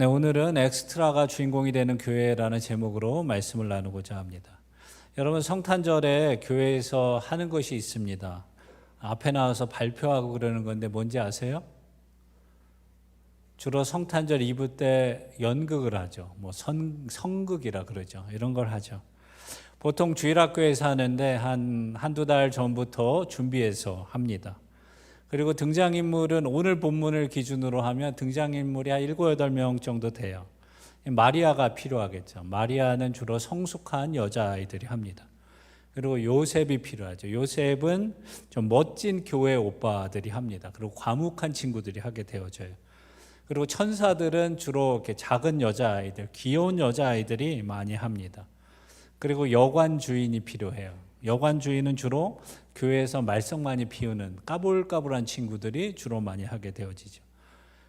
네, 오늘은 엑스트라가 주인공이 되는 교회라는 제목으로 말씀을 나누고자 합니다. 여러분 성탄절에 교회에서 하는 것이 있습니다. 앞에 나와서 발표하고 그러는 건데 뭔지 아세요? 주로 성탄절 이브 때 연극을 하죠. 뭐 선, 성극이라 그러죠. 이런 걸 하죠. 보통 주일학교에서 하는데 한 한두 달 전부터 준비해서 합니다. 그리고 등장인물은 오늘 본문을 기준으로 하면 등장인물이 한 7, 8명 정도 돼요. 마리아가 필요하겠죠. 마리아는 주로 성숙한 여자아이들이 합니다. 그리고 요셉이 필요하죠. 요셉은 좀 멋진 교회 오빠들이 합니다. 그리고 과묵한 친구들이 하게 되어져요. 그리고 천사들은 주로 이렇게 작은 여자아이들, 귀여운 여자아이들이 많이 합니다. 그리고 여관 주인이 필요해요. 여관 주인은 주로 교회에서 말썽 많이 피우는 까불까불한 친구들이 주로 많이 하게 되어지죠.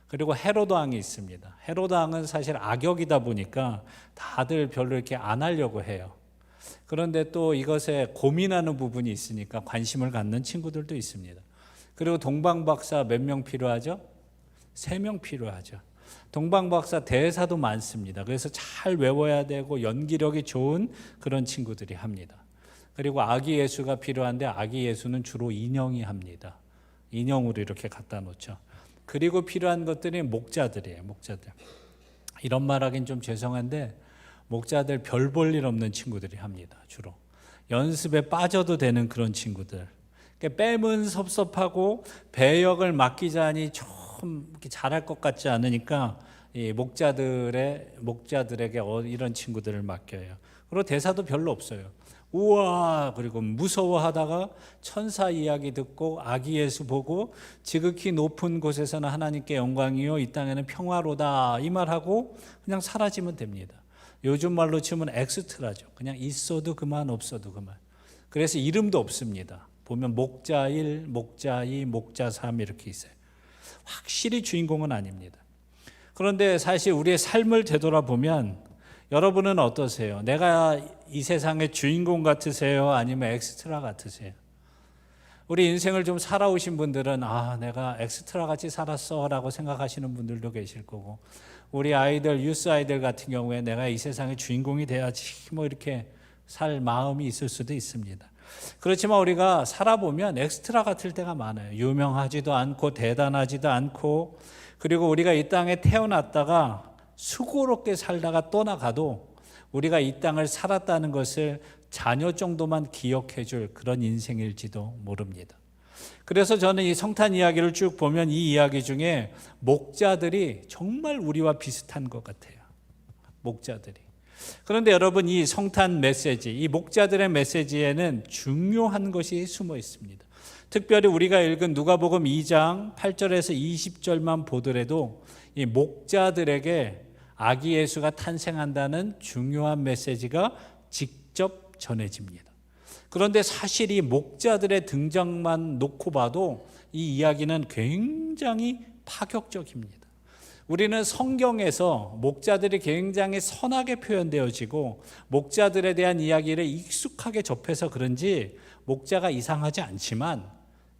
그리고 헤로드 왕이 있습니다. 헤로드 왕은 사실 악역이다 보니까 다들 별로 이렇게 안 하려고 해요. 그런데 또 이것에 고민하는 부분이 있으니까 관심을 갖는 친구들도 있습니다. 그리고 동방박사 몇 명 필요하죠? 세 명 필요하죠. 동방박사 대사도 많습니다. 그래서 잘 외워야 되고 연기력이 좋은 그런 친구들이 합니다. 그리고 아기 예수가 필요한데 아기 예수는 주로 인형이 합니다. 인형으로 이렇게 갖다 놓죠. 그리고 필요한 것들이 목자들이에요. 목자들. 이런 말하긴 좀 죄송한데 목자들 별 볼 일 없는 친구들이 합니다. 주로 연습에 빠져도 되는 그런 친구들. 그러니까 빼면 섭섭하고 배역을 맡기자니 좀 잘할 것 같지 않으니까 이 목자들의 목자들에게 어, 이런 친구들을 맡겨요. 그리고 대사도 별로 없어요. 우와 그리고 무서워하다가 천사 이야기 듣고 아기 예수 보고 지극히 높은 곳에서는 하나님께 영광이요 이 땅에는 평화로다 이 말하고 그냥 사라지면 됩니다. 요즘 말로 치면 엑스트라죠. 그냥 있어도 그만 없어도 그만. 그래서 이름도 없습니다. 보면 목자 1, 목자 2, 목자 3 이렇게 있어요. 확실히 주인공은 아닙니다. 그런데 사실 우리의 삶을 되돌아보면 여러분은 어떠세요? 내가 이 세상의 주인공 같으세요? 아니면 엑스트라 같으세요? 우리 인생을 좀 살아오신 분들은 아, 내가 엑스트라 같이 살았어 라고 생각하시는 분들도 계실 거고 우리 아이들 유스 아이들 같은 경우에 내가 이 세상의 주인공이 돼야지 뭐 이렇게 살 마음이 있을 수도 있습니다. 그렇지만 우리가 살아보면 엑스트라 같을 때가 많아요. 유명하지도 않고 대단하지도 않고 그리고 우리가 이 땅에 태어났다가 수고롭게 살다가 떠나가도 우리가 이 땅을 살았다는 것을 자녀 정도만 기억해 줄 그런 인생일지도 모릅니다. 그래서 저는 이 성탄 이야기를 쭉 보면 이 이야기 중에 목자들이 정말 우리와 비슷한 것 같아요. 목자들이. 그런데 여러분 이 성탄 메시지, 이 목자들의 메시지에는 중요한 것이 숨어 있습니다. 특별히 우리가 읽은 누가복음 2장 8절에서 20절만 보더라도 이 목자들에게 아기 예수가 탄생한다는 중요한 메시지가 직접 전해집니다. 그런데 사실 이 목자들의 등장만 놓고 봐도 이 이야기는 굉장히 파격적입니다. 우리는 성경에서 목자들이 굉장히 선하게 표현되어지고 목자들에 대한 이야기를 익숙하게 접해서 그런지 목자가 이상하지 않지만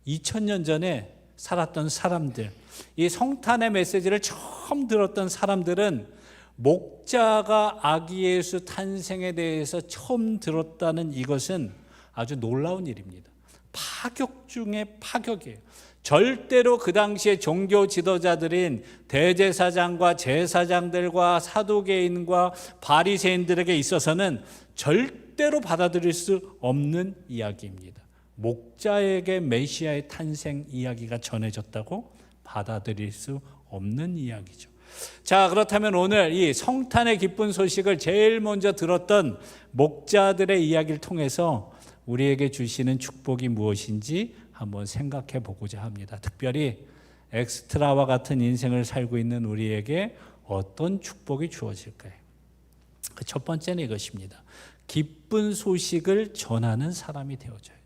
2000년 전에 살았던 사람들, 이 성탄의 메시지를 처음 들었던 사람들은 목자가 아기 예수 탄생에 대해서 처음 들었다는 이것은 아주 놀라운 일입니다. 파격 중에 파격이에요. 절대로 그 당시에 종교 지도자들인 대제사장과 제사장들과 사도계인과 바리새인들에게 있어서는 절대로 받아들일 수 없는 이야기입니다. 목자에게 메시아의 탄생 이야기가 전해졌다고 받아들일 수 없는 이야기죠. 자, 그렇다면 오늘 이 성탄의 기쁜 소식을 제일 먼저 들었던 목자들의 이야기를 통해서 우리에게 주시는 축복이 무엇인지 한번 생각해 보고자 합니다. 특별히 엑스트라와 같은 인생을 살고 있는 우리에게 어떤 축복이 주어질까요? 그 첫 번째는 이것입니다. 기쁜 소식을 전하는 사람이 되어져요.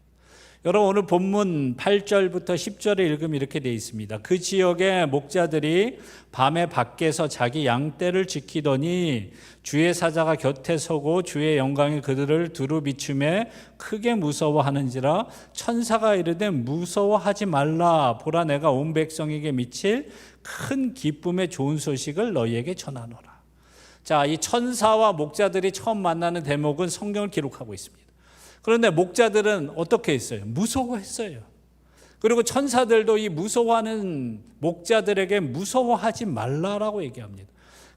여러분 오늘 본문 8절부터 10절에 읽으면 이렇게 되어 있습니다. 그 지역의 목자들이 밤에 밖에서 자기 양떼를 지키더니 주의 사자가 곁에 서고 주의 영광이 그들을 두루 비춤에 크게 무서워하는지라 천사가 이르되 무서워하지 말라 보라 내가 온 백성에게 미칠 큰 기쁨의 좋은 소식을 너희에게 전하노라. 자, 이 천사와 목자들이 처음 만나는 대목은 성경을 기록하고 있습니다. 그런데 목자들은 어떻게 했어요? 무서워했어요. 그리고 천사들도 이 무서워하는 목자들에게 무서워하지 말라라고 얘기합니다.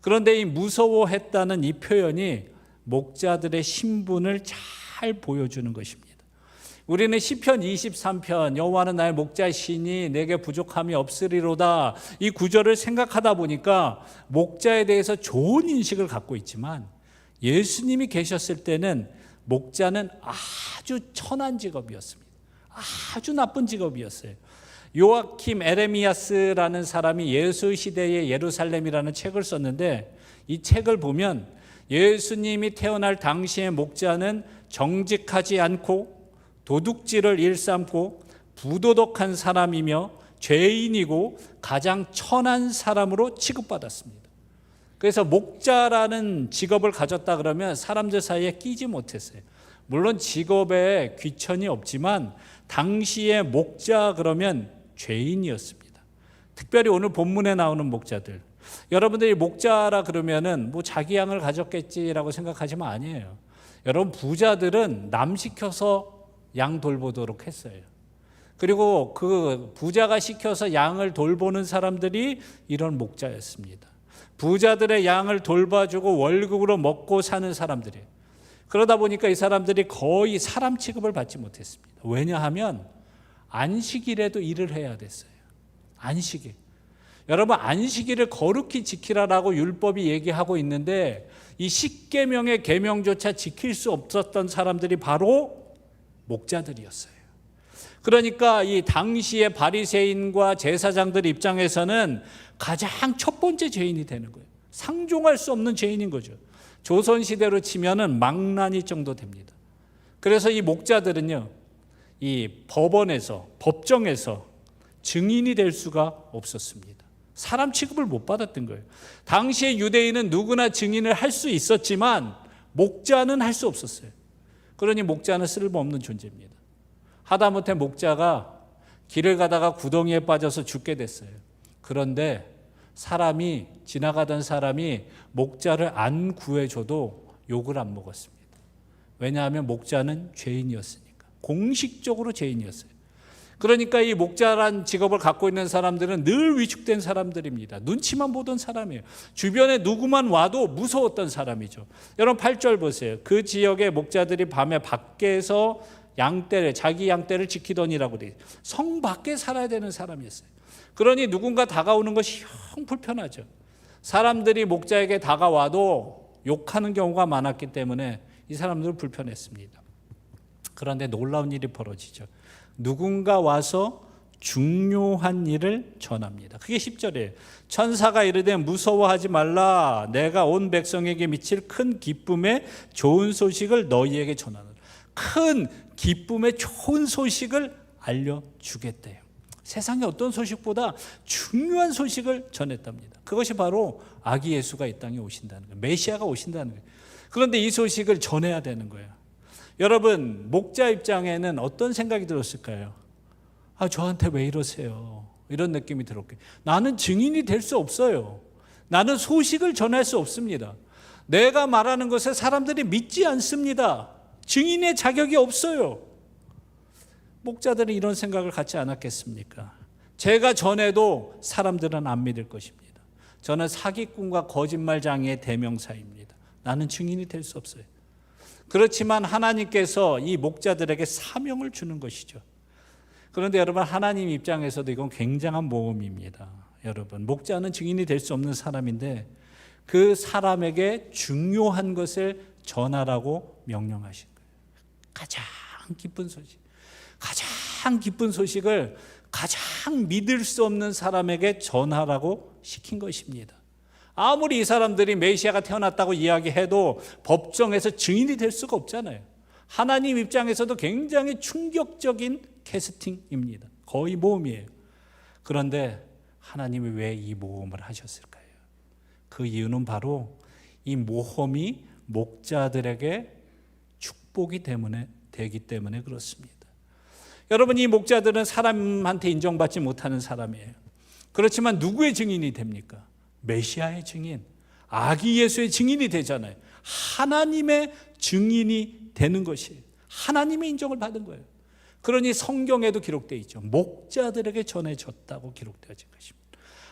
그런데 이 무서워했다는 이 표현이 목자들의 신분을 잘 보여주는 것입니다. 우리는 시편 23편 여호와는 나의 목자시니 내게 부족함이 없으리로다 이 구절을 생각하다 보니까 목자에 대해서 좋은 인식을 갖고 있지만 예수님이 계셨을 때는 목자는 아주 천한 직업이었습니다. 아주 나쁜 직업이었어요. 요아킴 에레미야스라는 사람이 예수 시대의 예루살렘이라는 책을 썼는데 이 책을 보면 예수님이 태어날 당시의 목자는 정직하지 않고 도둑질을 일삼고 부도덕한 사람이며 죄인이고 가장 천한 사람으로 취급받았습니다. 그래서 목자라는 직업을 가졌다 그러면 사람들 사이에 끼지 못했어요. 물론 직업에 귀천이 없지만 당시에 목자 그러면 죄인이었습니다. 특별히 오늘 본문에 나오는 목자들. 여러분들이 목자라 그러면은 뭐 자기 양을 가졌겠지라고 생각하지만 아니에요. 여러분 부자들은 남 시켜서 양 돌보도록 했어요. 그리고 그 부자가 시켜서 양을 돌보는 사람들이 이런 목자였습니다. 부자들의 양을 돌봐주고 월급으로 먹고 사는 사람들이에요. 그러다 보니까 이 사람들이 거의 사람 취급을 받지 못했습니다. 왜냐하면 안식일에도 일을 해야 됐어요. 안식일. 여러분 안식일을 거룩히 지키라라고 율법이 얘기하고 있는데 이 십계명의 계명조차 지킬 수 없었던 사람들이 바로 목자들이었어요. 그러니까 이 당시의 바리새인과 제사장들 입장에서는 가장 첫 번째 죄인이 되는 거예요. 상종할 수 없는 죄인인 거죠. 조선 시대로 치면은 망나니 정도 됩니다. 그래서 이 목자들은요, 이 법원에서 법정에서 증인이 될 수가 없었습니다. 사람 취급을 못 받았던 거예요. 당시의 유대인은 누구나 증인을 할 수 있었지만 목자는 할 수 없었어요. 그러니 목자는 쓸모없는 존재입니다. 하다못해 목자가 길을 가다가 구덩이에 빠져서 죽게 됐어요. 그런데 사람이 지나가던 사람이 목자를 안 구해줘도 욕을 안 먹었습니다. 왜냐하면 목자는 죄인이었으니까 공식적으로 죄인이었어요. 그러니까 이 목자란 직업을 갖고 있는 사람들은 늘 위축된 사람들입니다. 눈치만 보던 사람이에요. 주변에 누구만 와도 무서웠던 사람이죠. 여러분 8절 보세요. 그 지역의 목자들이 밤에 밖에서 양떼를 자기 양떼를 지키더니라고 돼. 성 밖에 살아야 되는 사람이었어요. 그러니 누군가 다가오는 것이 영 불편하죠. 사람들이 목자에게 다가와도 욕하는 경우가 많았기 때문에 이 사람들은 불편했습니다. 그런데 놀라운 일이 벌어지죠. 누군가 와서 중요한 일을 전합니다. 그게 10절이에요. 천사가 이르되 무서워하지 말라. 내가 온 백성에게 미칠 큰 기쁨의 좋은 소식을 너희에게 전하노라. 큰 기쁨의 좋은 소식을 알려주겠대요. 세상의 어떤 소식보다 중요한 소식을 전했답니다. 그것이 바로 아기 예수가 이 땅에 오신다는 거예요. 메시아가 오신다는 거예요. 그런데 이 소식을 전해야 되는 거예요. 여러분, 목자 입장에는 어떤 생각이 들었을까요? 아, 저한테 왜 이러세요? 이런 느낌이 들었고요. 나는 증인이 될 수 없어요. 나는 소식을 전할 수 없습니다. 내가 말하는 것에 사람들이 믿지 않습니다. 증인의 자격이 없어요. 목자들은 이런 생각을 갖지 않았겠습니까? 제가 전해도 사람들은 안 믿을 것입니다. 저는 사기꾼과 거짓말장애의 대명사입니다. 나는 증인이 될 수 없어요. 그렇지만 하나님께서 이 목자들에게 사명을 주는 것이죠. 그런데 여러분 하나님 입장에서도 이건 굉장한 모험입니다. 여러분 목자는 증인이 될 수 없는 사람인데 그 사람에게 중요한 것을 전하라고 명령하신. 가장 기쁜 소식. 가장 기쁜 소식을 가장 믿을 수 없는 사람에게 전하라고 시킨 것입니다. 아무리 이 사람들이 메시아가 태어났다고 이야기해도 법정에서 증인이 될 수가 없잖아요. 하나님 입장에서도 굉장히 충격적인 캐스팅입니다. 거의 모험이에요. 그런데 하나님이 왜 이 모험을 하셨을까요? 그 이유는 바로 이 모험이 목자들에게 축복이 때문에 되기 때문에 그렇습니다. 여러분 이 목자들은 사람한테 인정받지 못하는 사람이에요. 그렇지만 누구의 증인이 됩니까? 메시아의 증인, 아기 예수의 증인이 되잖아요. 하나님의 증인이 되는 것이에요. 하나님의 인정을 받은 거예요. 그러니 성경에도 기록되어 있죠. 목자들에게 전해졌다고 기록되어진 것입니다.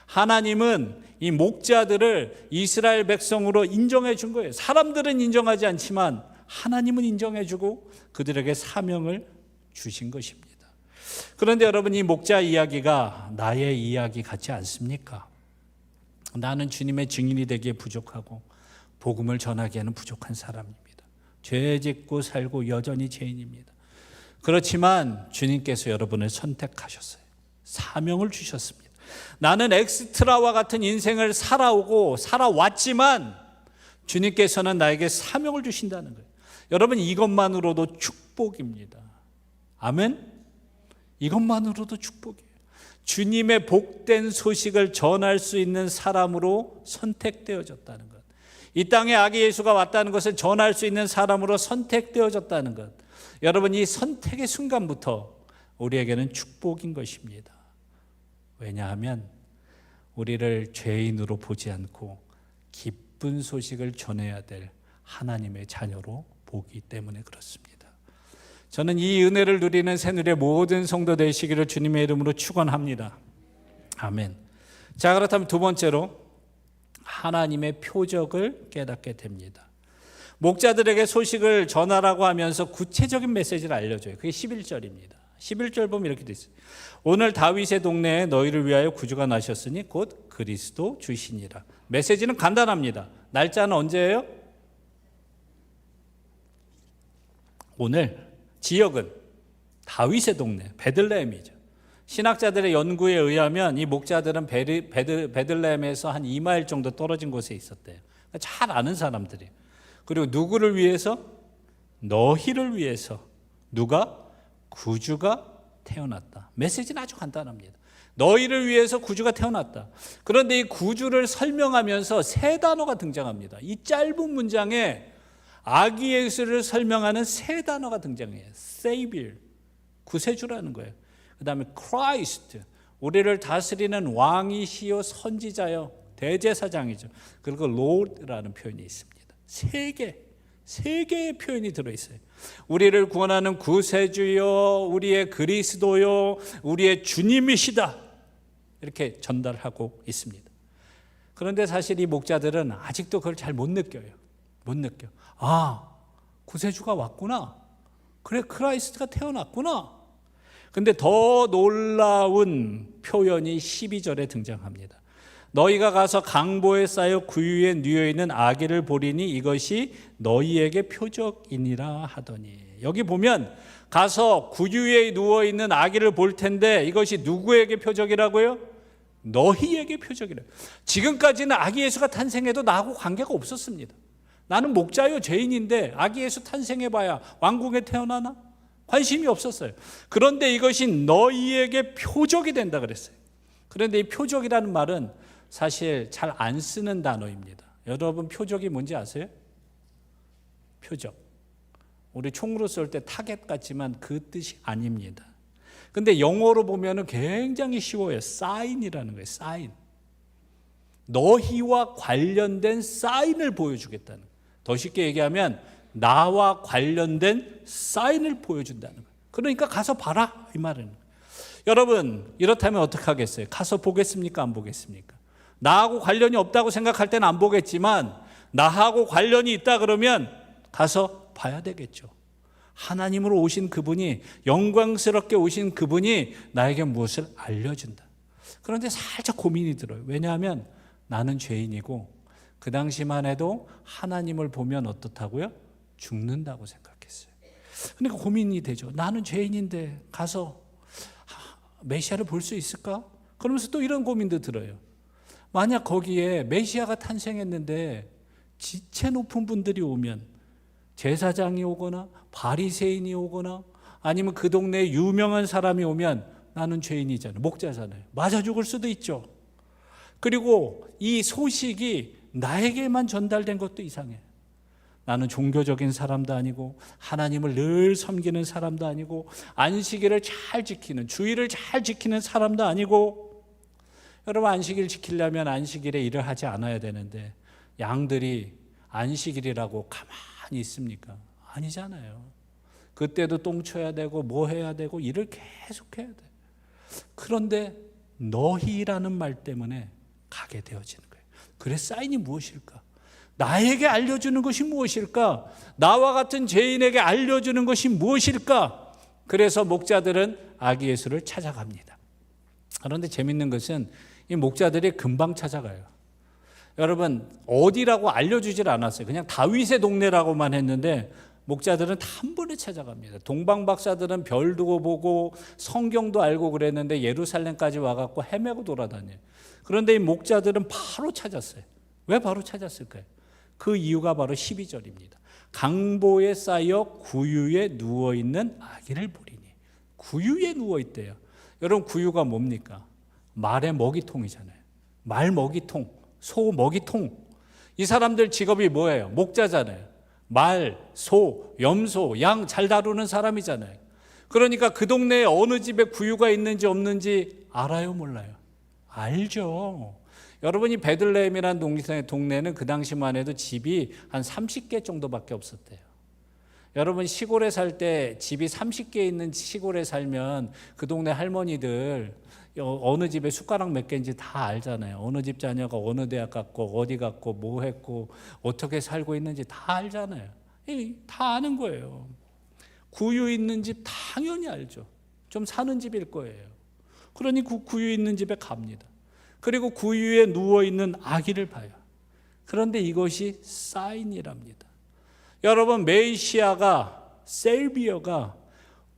하나님은 이 목자들을 이스라엘 백성으로 인정해 준 거예요. 사람들은 인정하지 않지만 하나님은 인정해 주고 그들에게 사명을 주신 것입니다. 그런데 여러분 이 목자 이야기가 나의 이야기 같지 않습니까? 나는 주님의 증인이 되기에 부족하고 복음을 전하기에는 부족한 사람입니다. 죄 짓고 살고 여전히 죄인입니다. 그렇지만 주님께서 여러분을 선택하셨어요. 사명을 주셨습니다. 나는 엑스트라와 같은 인생을 살아오고 살아왔지만 주님께서는 나에게 사명을 주신다는 거예요. 여러분 이것만으로도 축복입니다. 아멘. 이것만으로도 축복이에요. 주님의 복된 소식을 전할 수 있는 사람으로 선택되어졌다는 것. 이 땅에 아기 예수가 왔다는 것을 전할 수 있는 사람으로 선택되어졌다는 것. 여러분 이 선택의 순간부터 우리에게는 축복인 것입니다. 왜냐하면 우리를 죄인으로 보지 않고 기쁜 소식을 전해야 될 하나님의 자녀로 보기 때문에 그렇습니다. 저는 이 은혜를 누리는 새누리의 모든 성도 되시기를 주님의 이름으로 축원합니다. 아멘. 자 그렇다면 두 번째로 하나님의 표적을 깨닫게 됩니다. 목자들에게 소식을 전하라고 하면서 구체적인 메시지를 알려줘요. 그게 11절입니다. 11절 보면 이렇게 돼 있어요. 오늘 다윗의 동네에 너희를 위하여 구주가 나셨으니 곧 그리스도 주시니라. 메시지는 간단합니다. 날짜는 언제예요? 오늘 지역은 다윗의 동네 베들레헴이죠. 신학자들의 연구에 의하면 이 목자들은 베르, 베드, 베들레헴에서 한 2마일 정도 떨어진 곳에 있었대요. 그러니까 잘 아는 사람들이에요. 그리고 누구를 위해서? 너희를 위해서. 누가? 구주가 태어났다. 메시지는 아주 간단합니다. 너희를 위해서 구주가 태어났다. 그런데 이 구주를 설명하면서 세 단어가 등장합니다. 이 짧은 문장에 아기 예수를 설명하는 세 단어가 등장해요. Savior, 구세주라는 거예요. 그 다음에 Christ, 우리를 다스리는 왕이시요 선지자요 대제사장이죠. 그리고 Lord라는 표현이 있습니다. 세 개, 세 개의 표현이 들어있어요. 우리를 구원하는 구세주요, 우리의 그리스도요, 우리의 주님이시다. 이렇게 전달하고 있습니다. 그런데 사실 이 목자들은 아직도 그걸 잘 못 느껴요. 못 느껴. 아, 구세주가 왔구나. 그래, 크라이스트가 태어났구나. 근데 더 놀라운 표현이 12절에 등장합니다. 너희가 가서 강보에 쌓여 구유에 누여 있는 아기를 보리니 이것이 너희에게 표적이니라 하더니 여기 보면 가서 구유에 누워 있는 아기를 볼 텐데 이것이 누구에게 표적이라고요? 너희에게 표적이라. 지금까지는 아기 예수가 탄생해도 나하고 관계가 없었습니다. 나는 목자요 죄인인데 아기 예수 탄생해봐야 왕궁에 태어나나 관심이 없었어요. 그런데 이것이 너희에게 표적이 된다 그랬어요. 그런데 이 표적이라는 말은 사실 잘 안 쓰는 단어입니다. 여러분 표적이 뭔지 아세요? 표적. 우리 총으로 쏠 때 타겟 같지만 그 뜻이 아닙니다. 근데 영어로 보면은 굉장히 쉬워요. 사인이라는 거예요. 사인. 너희와 관련된 사인을 보여주겠다는 거예요. 더 쉽게 얘기하면 나와 관련된 사인을 보여준다는 거예요. 그러니까 가서 봐라 이 말은. 여러분 이렇다면 어떻게 하겠어요? 가서 보겠습니까? 안 보겠습니까? 나하고 관련이 없다고 생각할 때는 안 보겠지만 나하고 관련이 있다 그러면 가서 봐야 되겠죠. 하나님으로 오신 그분이 영광스럽게 오신 그분이 나에게 무엇을 알려준다. 그런데 살짝 고민이 들어요. 왜냐하면 나는 죄인이고 그 당시만 해도 하나님을 보면 어떻다고요? 죽는다고 생각했어요. 그러니까 고민이 되죠. 나는 죄인인데 가서 메시아를 볼 수 있을까? 그러면서 또 이런 고민도 들어요. 만약 거기에 메시아가 탄생했는데 지체 높은 분들이 오면 제사장이 오거나 바리새인이 오거나 아니면 그 동네에 유명한 사람이 오면 나는 죄인이잖아요. 목자잖아요. 맞아 죽을 수도 있죠. 그리고 이 소식이 나에게만 전달된 것도 이상해. 나는 종교적인 사람도 아니고 하나님을 늘 섬기는 사람도 아니고 안식일을 잘 지키는 주의를 잘 지키는 사람도 아니고 여러분 안식일 지키려면 안식일에 일을 하지 않아야 되는데 양들이 안식일이라고 가만히 있습니까? 아니잖아요. 그때도 똥 쳐야 되고 뭐 해야 되고 일을 계속 해야 돼. 그런데 너희라는 말 때문에 가게 되어지는 거예요. 그래 사인이 무엇일까? 나에게 알려주는 것이 무엇일까? 나와 같은 죄인에게 알려주는 것이 무엇일까? 그래서 목자들은 아기 예수를 찾아갑니다. 그런데 재밌는 것은 이 목자들이 금방 찾아가요. 여러분 어디라고 알려주질 않았어요. 그냥 다윗의 동네라고만 했는데 목자들은 다 한 번에 찾아갑니다. 동방 박사들은 별 두고 보고 성경도 알고 그랬는데 예루살렘까지 와갖고 헤매고 돌아다녀요. 그런데 이 목자들은 바로 찾았어요. 왜 바로 찾았을까요? 그 이유가 바로 12절입니다. 강보에 쌓여 구유에 누워 있는 아기를 보리니 구유에 누워 있대요. 여러분 구유가 뭡니까? 말의 먹이통이잖아요. 말 먹이통, 소 먹이통. 이 사람들 직업이 뭐예요? 목자잖아요. 말, 소, 염소, 양 잘 다루는 사람이잖아요. 그러니까 그 동네에 어느 집에 구유가 있는지 없는지 알아요, 몰라요? 알죠. 여러분이 베들레헴이라는 동네- 동네는 그 당시만 해도 집이 한 30개 정도밖에 없었대요. 여러분 시골에 살 때 집이 30개 있는 시골에 살면 그 동네 할머니들 어, 어느 집에 숟가락 몇 개인지 다 알잖아요. 어느 집 자녀가 어느 대학 갔고 어디 갔고 뭐 했고 어떻게 살고 있는지 다 알잖아요. 이, 다 아는 거예요. 구유 있는 집 당연히 알죠. 좀 사는 집일 거예요. 그러니 그 구유 있는 집에 갑니다. 그리고 구유에 누워 있는 아기를 봐요. 그런데 이것이 사인이랍니다. 여러분 메이시아가 셀비어가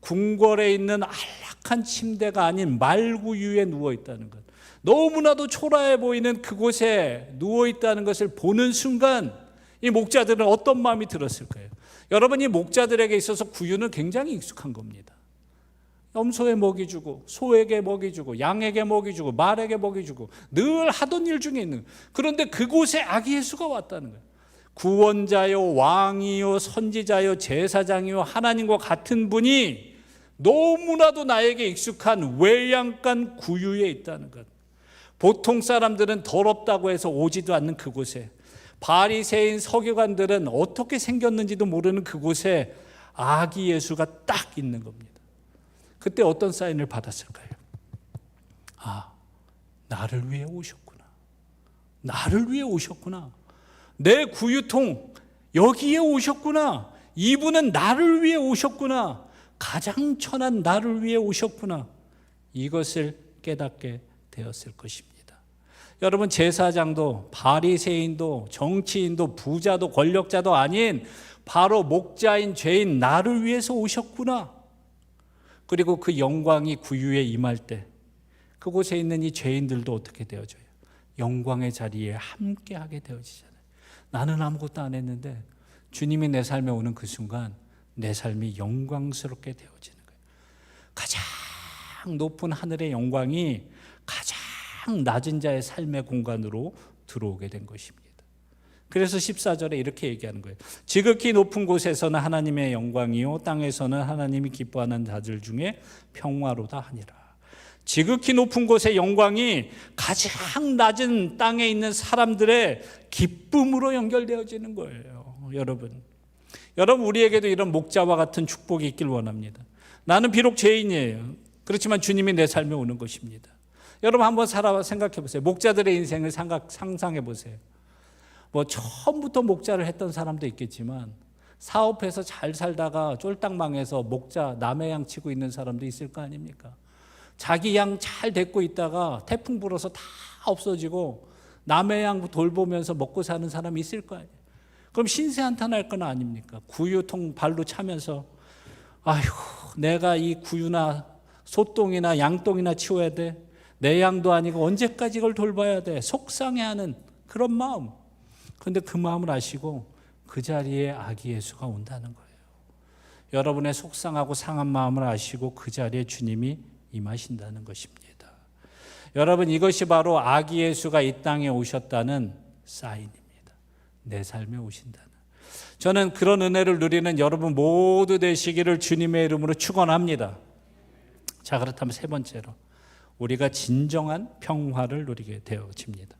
궁궐에 있는 안락한 침대가 아닌 말구유에 누워 있다는 것. 너무나도 초라해 보이는 그곳에 누워 있다는 것을 보는 순간 이 목자들은 어떤 마음이 들었을까요? 여러분 이 목자들에게 있어서 구유는 굉장히 익숙한 겁니다. 염소에 먹이 주고 소에게 먹이 주고 양에게 먹이 주고 말에게 먹이 주고 늘 하던 일 중에 있는 그런데 그곳에 아기 예수가 왔다는 거예요. 구원자요 왕이요 선지자요 제사장이요 하나님과 같은 분이 너무나도 나에게 익숙한 외양간 구유에 있다는 것. 보통 사람들은 더럽다고 해서 오지도 않는 그곳에 바리새인 서기관들은 어떻게 생겼는지도 모르는 그곳에 아기 예수가 딱 있는 겁니다. 그때 어떤 사인을 받았을까요? 아, 나를 위해 오셨구나. 나를 위해 오셨구나. 내 구유통 여기에 오셨구나. 이분은 나를 위해 오셨구나. 가장 천한 나를 위해 오셨구나. 이것을 깨닫게 되었을 것입니다. 여러분 제사장도 바리새인도 정치인도 부자도 권력자도 아닌 바로 목자인 죄인 나를 위해서 오셨구나. 그리고 그 영광이 구유에 임할 때 그곳에 있는 이 죄인들도 어떻게 되어져요? 영광의 자리에 함께 하게 되어지잖아요. 나는 아무것도 안 했는데 주님이 내 삶에 오는 그 순간 내 삶이 영광스럽게 되어지는 거예요. 가장 높은 하늘의 영광이 가장 낮은 자의 삶의 공간으로 들어오게 된 것입니다. 그래서 14절에 이렇게 얘기하는 거예요. 지극히 높은 곳에서는 하나님의 영광이요 땅에서는 하나님이 기뻐하는 자들 중에 평화로다 하니라. 지극히 높은 곳의 영광이 가장 낮은 땅에 있는 사람들의 기쁨으로 연결되어지는 거예요. 여러분. 여러분 우리에게도 이런 목자와 같은 축복이 있길 원합니다. 나는 비록 죄인이에요. 그렇지만 주님이 내 삶에 오는 것입니다. 여러분 한번 살아 생각해 보세요. 목자들의 인생을 생각, 상상해 보세요. 뭐 처음부터 목자를 했던 사람도 있겠지만 사업해서 잘 살다가 쫄딱 망해서 목자 남의 양 치고 있는 사람도 있을 거 아닙니까? 자기 양 잘 데리고 있다가 태풍 불어서 다 없어지고 남의 양 돌보면서 먹고 사는 사람이 있을 거 아니에요. 그럼 신세 한탄할 건 아닙니까? 구유통 발로 차면서 아휴 내가 이 구유나 소똥이나 양똥이나 치워야 돼. 내 양도 아니고 언제까지 이걸 돌봐야 돼. 속상해하는 그런 마음. 근데 그 마음을 아시고 그 자리에 아기 예수가 온다는 거예요. 여러분의 속상하고 상한 마음을 아시고 그 자리에 주님이 임하신다는 것입니다. 여러분 이것이 바로 아기 예수가 이 땅에 오셨다는 사인입니다. 내 삶에 오신다는. 저는 그런 은혜를 누리는 여러분 모두 되시기를 주님의 이름으로 축원합니다. 자 그렇다면 세 번째로 우리가 진정한 평화를 누리게 되어집니다.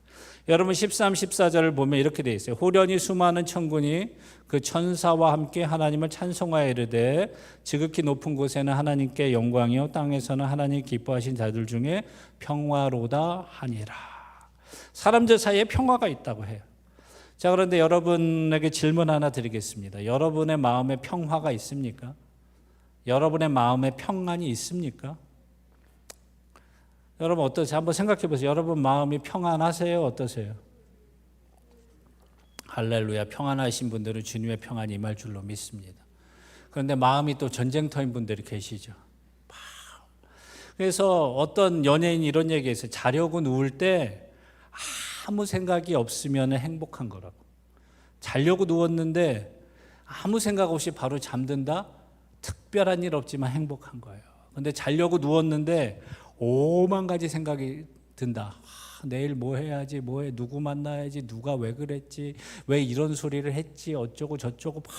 여러분 13, 14절을 보면 이렇게 되어 있어요. 호련히 수많은 천군이 그 천사와 함께 하나님을 찬송하여 이르되 지극히 높은 곳에는 하나님께 영광이요 땅에서는 하나님 기뻐하신 자들 중에 평화로다 하니라. 사람들 사이에 평화가 있다고 해요. 자, 그런데 여러분에게 질문 하나 드리겠습니다. 여러분의 마음에 평화가 있습니까? 여러분의 마음에 평안이 있습니까? 여러분 어떠세요? 한번 생각해 보세요. 여러분 마음이 평안하세요? 어떠세요? 할렐루야. 평안하신 분들은 주님의 평안이 임할 줄로 믿습니다. 그런데 마음이 또 전쟁터인 분들이 계시죠. 그래서 어떤 연예인이 이런 얘기했어요. 자려고 누울 때 아무 생각이 없으면 행복한 거라고. 자려고 누웠는데 아무 생각 없이 바로 잠든다? 특별한 일 없지만 행복한 거예요. 근데 자려고 누웠는데 오만 가지 생각이 든다. 아, 내일 뭐 해야지, 뭐 해, 누구 만나야지, 누가 왜 그랬지, 왜 이런 소리를 했지, 어쩌고 저쩌고 막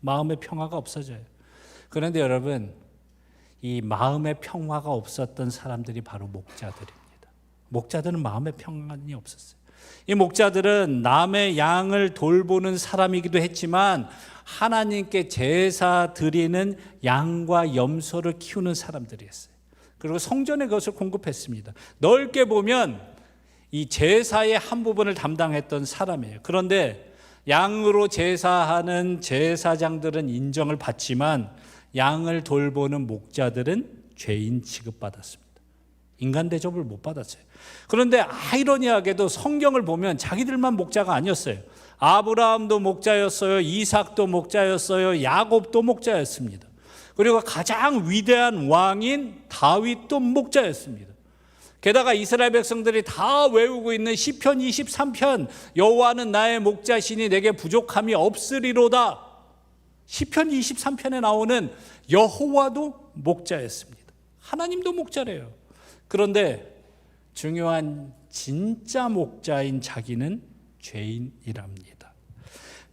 마음의 평화가 없어져요. 그런데 여러분, 이 마음의 평화가 없었던 사람들이 바로 목자들입니다. 목자들은 마음의 평안이 없었어요. 이 목자들은 남의 양을 돌보는 사람이기도 했지만 하나님께 제사 드리는 양과 염소를 키우는 사람들이었어요. 그리고 성전에 그것을 공급했습니다. 넓게 보면 이 제사의 한 부분을 담당했던 사람이에요. 그런데 양으로 제사하는 제사장들은 인정을 받지만 양을 돌보는 목자들은 죄인 취급받았습니다. 인간 대접을 못 받았어요. 그런데 아이러니하게도 성경을 보면 자기들만 목자가 아니었어요. 아브라함도 목자였어요. 이삭도 목자였어요. 야곱도 목자였습니다. 그리고 가장 위대한 왕인 다윗도 목자였습니다. 게다가 이스라엘 백성들이 다 외우고 있는 시편 23편 여호와는 나의 목자시니 내게 부족함이 없으리로다. 시편 23편에 나오는 여호와도 목자였습니다. 하나님도 목자래요. 그런데 중요한 진짜 목자인 자기는 죄인이랍니다.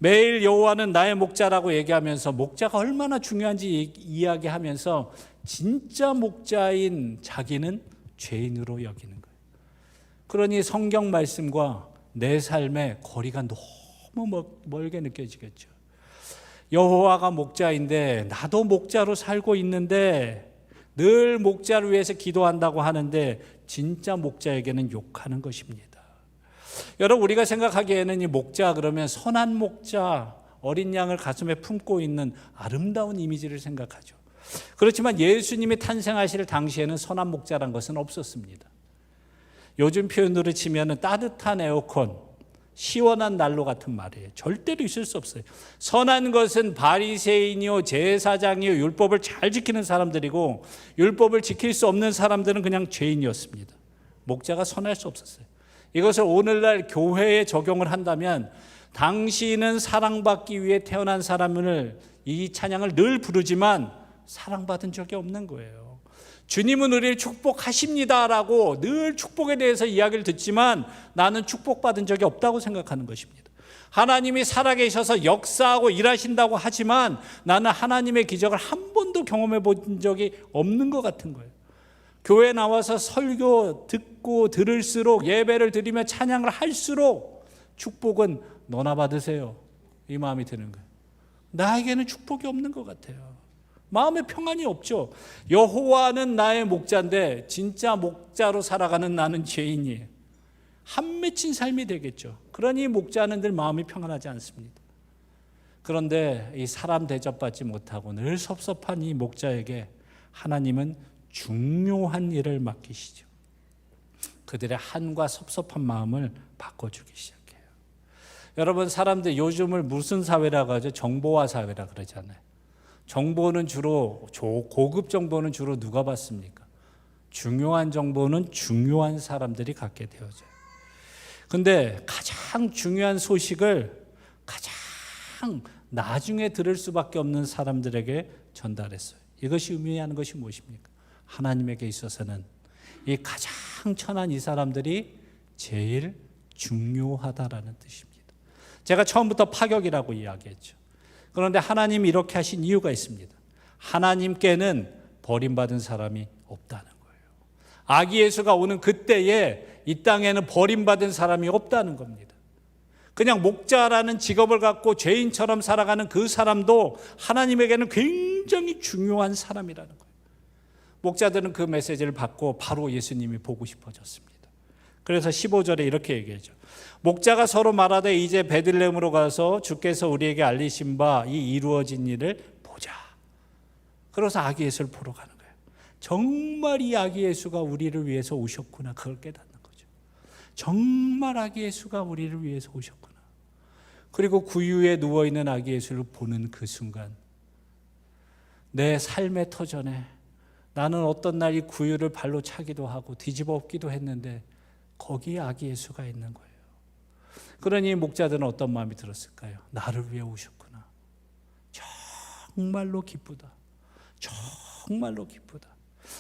매일 여호와는 나의 목자라고 얘기하면서 목자가 얼마나 중요한지 이야기하면서 진짜 목자인 자기는 죄인으로 여기는 거예요. 그러니 성경 말씀과 내 삶의 거리가 너무 멀게 느껴지겠죠. 여호와가 목자인데 나도 목자로 살고 있는데 늘 목자를 위해서 기도한다고 하는데 진짜 목자에게는 욕하는 것입니다. 여러분 우리가 생각하기에는 이 목자 그러면 선한 목자 어린 양을 가슴에 품고 있는 아름다운 이미지를 생각하죠. 그렇지만 예수님이 탄생하실 당시에는 선한 목자란 것은 없었습니다. 요즘 표현으로 치면 따뜻한 에어컨, 시원한 난로 같은 말이에요. 절대로 있을 수 없어요. 선한 것은 바리새인이요 제사장이요 율법을 잘 지키는 사람들이고 율법을 지킬 수 없는 사람들은 그냥 죄인이었습니다. 목자가 선할 수 없었어요. 이것을 오늘날 교회에 적용을 한다면 당신은 사랑받기 위해 태어난 사람을 이 찬양을 늘 부르지만 사랑받은 적이 없는 거예요. 주님은 우리를 축복하십니다라고 늘 축복에 대해서 이야기를 듣지만 나는 축복받은 적이 없다고 생각하는 것입니다. 하나님이 살아계셔서 역사하고 일하신다고 하지만 나는 하나님의 기적을 한 번도 경험해 본 적이 없는 것 같은 거예요. 교회 나와서 설교 듣고 들을수록 예배를 드리며 찬양을 할수록 축복은 너나 받으세요. 이 마음이 드는 거예요. 나에게는 축복이 없는 것 같아요. 마음에 평안이 없죠. 여호와는 나의 목자인데 진짜 목자로 살아가는 나는 죄인이에요. 한 맺힌 삶이 되겠죠. 그러니 목자는 늘 마음이 평안하지 않습니다. 그런데 이 사람 대접받지 못하고 늘 섭섭한 이 목자에게 하나님은 중요한 일을 맡기시죠. 그들의 한과 섭섭한 마음을 바꿔주기 시작해요. 여러분 사람들 요즘을 무슨 사회라고 하죠? 정보화 사회라 그러잖아요. 정보는 주로 고급 정보는 주로 누가 받습니까? 중요한 정보는 중요한 사람들이 갖게 되어져요. 근데 가장 중요한 소식을 가장 나중에 들을 수밖에 없는 사람들에게 전달했어요. 이것이 의미하는 것이 무엇입니까? 하나님에게 있어서는 이 가장 천한 이 사람들이 제일 중요하다라는 뜻입니다. 제가 처음부터 파격이라고 이야기했죠. 그런데 하나님이 이렇게 하신 이유가 있습니다. 하나님께는 버림받은 사람이 없다는 거예요. 아기 예수가 오는 그때에 이 땅에는 버림받은 사람이 없다는 겁니다. 그냥 목자라는 직업을 갖고 죄인처럼 살아가는 그 사람도 하나님에게는 굉장히 중요한 사람이라는 거예요. 목자들은 그 메시지를 받고 바로 예수님이 보고 싶어졌습니다. 그래서 15절에 이렇게 얘기하죠. 목자가 서로 말하되 이제 베들레헴으로 가서 주께서 우리에게 알리신 바 이 이루어진 일을 보자. 그래서 아기 예수를 보러 가는 거예요. 정말 이 아기 예수가 우리를 위해서 오셨구나. 그걸 깨닫는 거죠. 정말 아기 예수가 우리를 위해서 오셨구나. 그리고 구유에 누워 있는 아기 예수를 보는 그 순간 내 삶의 터전에 나는 어떤 날 이 구유를 발로 차기도 하고 뒤집어 엎기도 했는데 거기에 아기 예수가 있는 거예요. 그러니 목자들은 어떤 마음이 들었을까요? 나를 위해 오셨구나. 정말로 기쁘다. 정말로 기쁘다.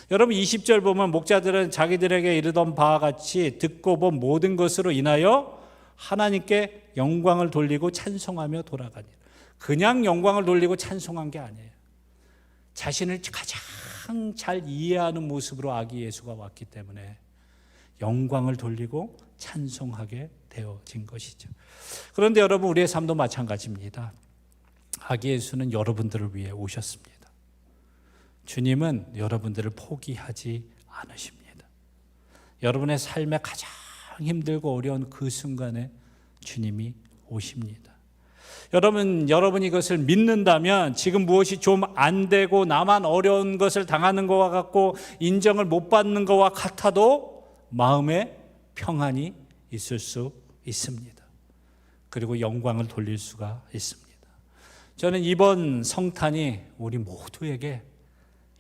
여러분 20절 보면 목자들은 자기들에게 이르던 바와 같이 듣고 본 모든 것으로 인하여 하나님께 영광을 돌리고 찬송하며 돌아가니 그냥 영광을 돌리고 찬송한 게 아니에요. 자신을 가장 잘 이해하는 모습으로 아기 예수가 왔기 때문에 영광을 돌리고 찬송하게 되어진 것이죠. 그런데 여러분 우리의 삶도 마찬가지입니다. 아기 예수는 여러분들을 위해 오셨습니다. 주님은 여러분들을 포기하지 않으십니다. 여러분의 삶에 가장 힘들고 어려운 그 순간에 주님이 오십니다. 여러분, 여러분 이것을 믿는다면 지금 무엇이 좀 안 되고 나만 어려운 것을 당하는 것과 같고 인정을 못 받는 것과 같아도 마음에 평안이 있을 수 있습니다. 그리고 영광을 돌릴 수가 있습니다. 저는 이번 성탄이 우리 모두에게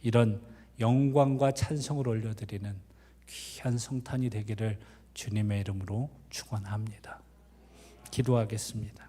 이런 영광과 찬송을 올려드리는 귀한 성탄이 되기를 주님의 이름으로 축원합니다. 기도하겠습니다.